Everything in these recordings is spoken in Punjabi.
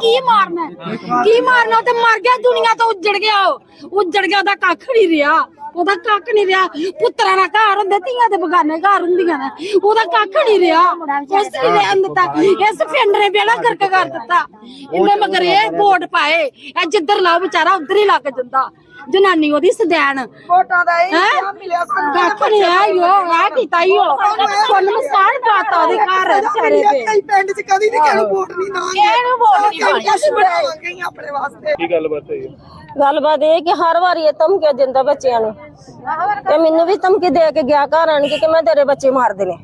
ਕੀ ਮਾਰਨਾ? ਹੈ? ਕੀ ਮਾਰਨਾ? ਉਹ ਤੇ ਮਰ ਗਿਆ ਦੁਨੀਆ ਤੋਂ ਉੱਜੜ ਗਿਆ। ਉਹ ਉੱਜੜ ਗਿਆ ਉਹਦਾ ਕੱਖ ਨਹੀਂ ਰਿਹਾ। ਉਹਦਾ ਕੱਖ ਨਹੀਂ ਰਿਹਾ। ਪੁੱਤਰਾਂ ਦਾ ਘਰ ਹੁੰਦੇ ਧੀਆਂ ਦੇ ਬਗਾਨੇ ਘਰ ਹੁੰਦੀਆਂ ਨੇ। ਉਹਦਾ ਕੱਖ ਨਹੀਂ ਰਿਹਾ। ਇਸ ਨੇ ਰਹਿਣ ਦਿੱਤਾ ਇਸ ਪਿੰਡ ਨੇ ਬੇੜਾ ਕਰਕੇ ਕਰ ਦਿੱਤਾ। ਇਹਨੇ ਮਗਰ ਇਹ ਵੋਟ ਪਾਏ। ਇਹ ਜਿੱਧਰ ਲਾਓ ਵਿਚਾਰਾ ਉਧਰ ਹੀ ਲੱਗ ਜਾਂਦਾ। ਜਨਾਨੀ ਉਹਦੀ ਸਦੈਣ। ਵੋਟਾਂ ਦਾ ਇਹ ਮਿਲਿਆ ਕੱਖ ਨਹੀਂ ਆ ਯੋ ਆ ਕੀਤਾ ਹੀ ਹੋ ਸੁਣ ਮਸਾਨ ਪਾਤਾ ਉਹਦੇ ਘਰ ਵਿਚਾਰੇ ਤੇ ਕਈ ਪਿੰਡ 'ਚ ਕਦੀ ਨਹੀਂ ਕਿਹਨੂੰ ਵੋਟ ਨਹੀਂ ਨਾ ਇਹਨੂੰ ਵੋਟ ਨਹੀਂ ਹੀ ਆਪਣੇ ਵਾਸਤੇ। ਕੀ ਗੱਲਬਾਤ ਹੈ? ਗੱਲਬਾਤ ਇਹ ਕਿ ਹਰ ਵਾਰੀ ਇਹ ਧਮਕੀਆਂ ਦਿੰਦਾ ਬੱਚਿਆਂ ਨੂੰ। ਤੇ ਮੈਨੂੰ ਵੀ ਧਮਕੀ ਦੇ ਕੇ ਗਿਆ ਘਰ ਆਣ ਕੇ ਕਿ ਮੈਂ ਤੇਰੇ ਬੱਚੇ ਮਾਰ ਦੇਣੇ।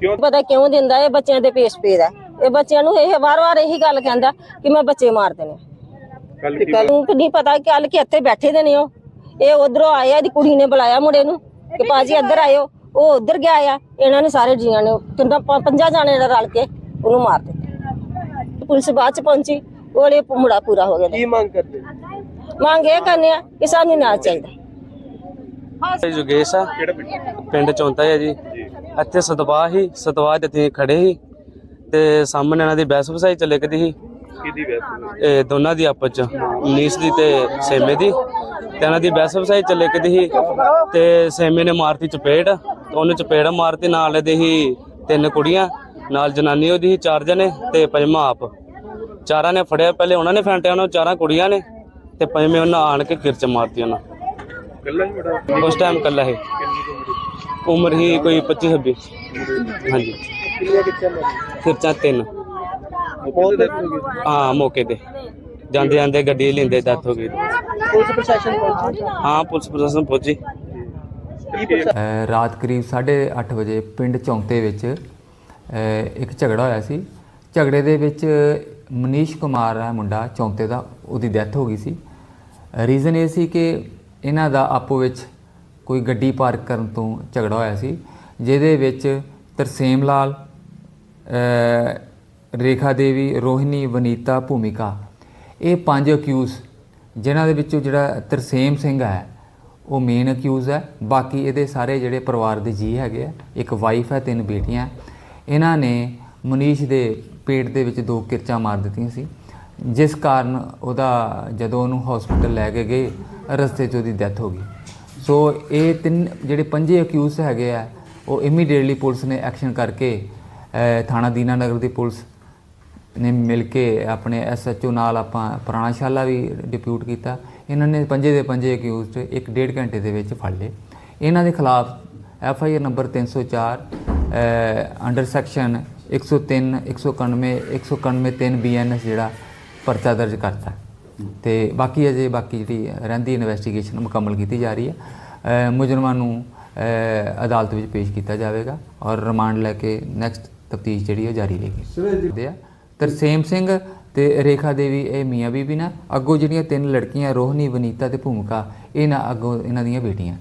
ਕਿਉਂ? ਪਤਾ ਕਿਉਂ ਦਿੰਦਾ ਇਹ ਬੱਚਿਆਂ ਦੇ ਪੇਸ਼ ਪੇਦਾ ਇਹ ਬੱਚਿਆਂ ਨੂੰ ਇਹ ਵਾਰ-ਵਾਰ ਇਹੀ ਗੱਲ ਕਹਿੰਦਾ ਕਿ ਮੈਂ ਬੱਚੇ ਮਾਰ ਦੇਣੇ। ਕੱਲ ਤੈਨੂੰ ਕਿ ਨਹੀਂ ਪਤਾ ਕੱਲ ਕਿ ਇੱਥੇ ਬੈਠੇ ਦੇ ਨੇ ਉਹ। ਇਹ ਉਧਰੋਂ ਆਇਆ ਇਹਦੀ ਕੁੜੀ ਨੇ ਬੁਲਾਇਆ ਮੁੰਡੇ ਨੂੰ ਕਿ ਪਾਜੀ ਇੱਧਰ ਆਇਓ। ਉਹ ਉਧਰ ਗਿਆ ਆ ਇਹਨਾਂ ਨੇ ਸਾਰੇ ਜੀਆਂ ਨੇ ਤਿੰਨਾਂ ਪੰਜਾਂ ਜਾਣੇ ਨੇ ਰਲ ਕੇ ਉਹਨੂੰ ਮਾਰ ਦਿੱਤਾ। ਪੁਲਿਸ ਬਾਅਦ ਚ ਪਹੁੰਚੀ ਉਹਲੇ ਮੁੰਡਾ ਪੂਰਾ ਹੋ ਗਿਆ। ਕੀ ਮੰਗ ਕਰਦੇ ਮੰਗ ਇਹ ਕਰਨੇ ਆ ਕਿ ਸਾਨੂੰ ਨਾ ਚਾਹੀਦਾ ਇਹ ਜੁਗੇਸ਼ ਆ। ਕਿਹੜਾ ਪਿੰਡ ਚੌਂਤਾ ਹੈ ਜੀ। ਇੱਥੇ ਸਤਵਾਹ ਹੀ ਸਤਵਾਹ ਤੇ ਅਸੀਂ ਖੜੇ ਸੀ ਤੇ ਸਾਹਮਣੇ ਇਹਨਾਂ ਦੀ ਬਹਿਸ ਵਸਾਈ ਚੱਲੇ ਕਦੀ ਸੀ। ਕਿਹਦੀ ਵੈਸ ਇਹ ਦੋਨਾਂ ਦੀ ਆਪਸ ਚ ਨੀਸ ਦੀ ਤੇ ਸੇਮੇ ਦੀ। ਤੇ ਇਹਨਾਂ ਦੀ ਬਹਿਸ ਵਸਾਈ ਚੱਲੇ ਕਦੀ ਸੀ ਤੇ ਸੇਮੇ ਨੇ ਮਾਰਤੀ ਚਪੇੜ ਤੇ ਉਹਨੇ ਚਪੇੜ ਮਾਰਤੀ ਨਾਲ ਇਹਦੇ ਹੀ ਤਿੰਨ ਕੁੜੀਆਂ ਨਾਲ ਜਨਾਨੀ ਉਹਦੀ ਸੀ ਚਾਰ ਜਣੇ ਤੇ ਪੰਜਵਾਂ ਆਪ। ਚਾਰਾਂ ਨੇ ਫੜਿਆ ਪਹਿਲੇ ਉਹਨਾਂ ਨੇ ਫੈਂਟਿਆ ਉਹਨਾਂ ਚਾਰਾਂ ਕੁੜੀਆਂ ਨੇ। ਤੇ ਪੰਜਵੇਂ ਉਹਨਾਂ ਆਣ ਕੇ ਕਿਰਚ ਮਾਰਤੀ ਉਹਨਾਂ। ਕੱਲਾ ਹੀ ਬੜਾ ਉਸ ਟਾਈਮ ਕੱਲਾ ਹੈ। ਉਮਰ ਹੀ ਕੋਈ 25 26 ਹਾਂਜੀ। ਕਿੰਨੀਆਂ ਕਿੱਥੇ ਨੇ ਖਰਚਾ ਤਿੰਨ। ਹੋ ਮੌਕੇ ਤੇ। ਜਾਂਦੇ ਜਾਂਦੇ ਗੱਡੀ ਲੈਂਦੇ ਡੈਥ ਹੋ ਗਈ। ਪੁਲਿਸ ਪ੍ਰਸ਼ਾਸਨ ਪਹੁੰਚੀ? ਹਾਂ ਪੁਲਿਸ ਪ੍ਰਸ਼ਾਸਨ ਪਹੁੰਚੀ। ਰਾਤ ਕਰੀਬ 8:30 ਵਜੇ ਪਿੰਡ ਚੌਂਤੇ ਵਿੱਚ ਇੱਕ ਝਗੜਾ ਹੋਇਆ ਸੀ। ਝਗੜੇ ਦੇ ਵਿੱਚ ਮਨੀਸ਼ ਕੁਮਾਰ ਹੈ ਮੁੰਡਾ ਚੌਂਤੇ ਦਾ ਉਹਦੀ ਡੈਥ ਹੋ ਗਈ ਸੀ। ਰੀਜ਼ਨ ਇਹ ਸੀ ਕਿ ਇਹਨਾਂ ਦਾ ਆਪੋ ਵਿੱਚ ਕੋਈ ਗੱਡੀ ਪਾਰਕ ਕਰਨ ਤੋਂ ਝਗੜਾ ਹੋਇਆ ਸੀ, ਜਿਹਦੇ ਵਿੱਚ ਤਰਸੇਮ ਲਾਲ ਰੇਖਾ ਦੇਵੀ, ਰੋਹਿਣੀ, ਵਨੀਤਾ ਭੂਮਿਕਾ। ਇਹ ਪੰਜ ਅਕਿਊਜ਼ ਜਿਨ੍ਹਾਂ ਦੇ ਵਿੱਚੋਂ ਜਿਹੜਾ ਤਰਸੇਮ ਸਿੰਘ ਹੈ, ਉਹ ਮੇਨ ਅਕਿਊਜ਼ ਹੈ। ਬਾਕੀ ਇਹਦੇ ਸਾਰੇ ਜਿਹੜੇ ਪਰਿਵਾਰ ਦੇ ਜੀ ਹੈਗੇ ਆ, ਇੱਕ ਵਾਈਫ ਹੈ, ਤਿੰਨ ਬੇਟੀਆਂ। ਇਹਨਾਂ ਨੇ ਮਨੀਸ਼ ਦੇ ਪੇਟ ਦੇ ਵਿੱਚ ਦੋ ਕਿਰਚਾਂ ਮਾਰ ਦਿੱਤੀਆਂ ਸੀ। ਜਿਸ ਕਾਰਨ ਉਹਦਾ ਜਦੋਂ ਉਹਨੂੰ ਹਸਪੀਟਲ ਲੈ ਕੇ ਗਏ ਰਸਤੇ 'ਚ ਉਹਦੀ ਡੈਥ ਹੋ ਗਈ। ਸੋ ਇਹ ਤਿੰਨ ਜਿਹੜੇ ਪੰਜੇ ਅਕਿਊਜ਼ ਹੈਗੇ ਆ ਉਹ ਇਮੀਡੀਏਟਲੀ ਪੁਲਿਸ ਨੇ ਐਕਸ਼ਨ ਕਰਕੇ ਅ, ਥਾਣਾ ਦੀਨਾਨਗਰ ਦੀ ਪੁਲਿਸ ਨੇ ਮਿਲ ਕੇ ਆਪਣੇ ਐਸਐਚਓ ਨਾਲ ਆਪਾਂ ਪੁਰਾਣਾਸ਼ਾਲਾ ਵੀ ਡਿਪਿਊਟ ਕੀਤਾ। ਇਹਨਾਂ ਨੇ ਪੰਜੇ ਦੇ ਪੰਜੇ ਅਕਿਊਜ਼ਡ ਇੱਕ ਡੇਢ ਘੰਟੇ ਦੇ ਵਿੱਚ ਫੜ ਲਏ। ਇਹਨਾਂ ਦੇ ਖਿਲਾਫ F I R number 304 under section 103 191 191 3 BNS ਜਿਹੜਾ ਪਰਚਾ ਦਰਜ ਕਰਤਾ। ਤੇ ਬਾਕੀ ਅਜੇ ਬਾਕੀ ਜਿਹੜੀ ਰਹਿੰਦੀ ਇਨਵੈਸਟੀਗੇਸ਼ਨ ਮੁਕੰਮਲ ਕੀਤੀ ਜਾ ਰਹੀ ਹੈ। ਮੁਜਰਮਾਂ ਨੂੰ ਅਦਾਲਤ ਵਿੱਚ ਪੇਸ਼ ਕੀਤਾ ਜਾਵੇਗਾ ਔਰ ਰਿਮਾਂਡ ਲੈ ਕੇ ਨੈਕਸਟ ਤਫਤੀਸ਼ ਜਿਹੜੀ ਹੈ ਜਾਰੀ ਰਹੇਗੀ। ਤਰਸੇਮ ਸਿੰਘ ਤੇ ਰੇਖਾ ਦੇਵੀ ਇਹ ਮੀਆਂ ਬੀਬੀ ਨਾ ਅੱਗੋਂ ਜਿਹੜੀਆਂ ਤਿੰਨ ਲੜਕੀਆਂ ਰੋਹਨੀ ਵਨੀਤਾ ਤੇ ਭੂਮਿਕਾ ਇਹਨਾਂ ਅੱਗੋਂ ਇਹਨਾਂ ਦੀਆਂ ਬੇਟੀਆਂ।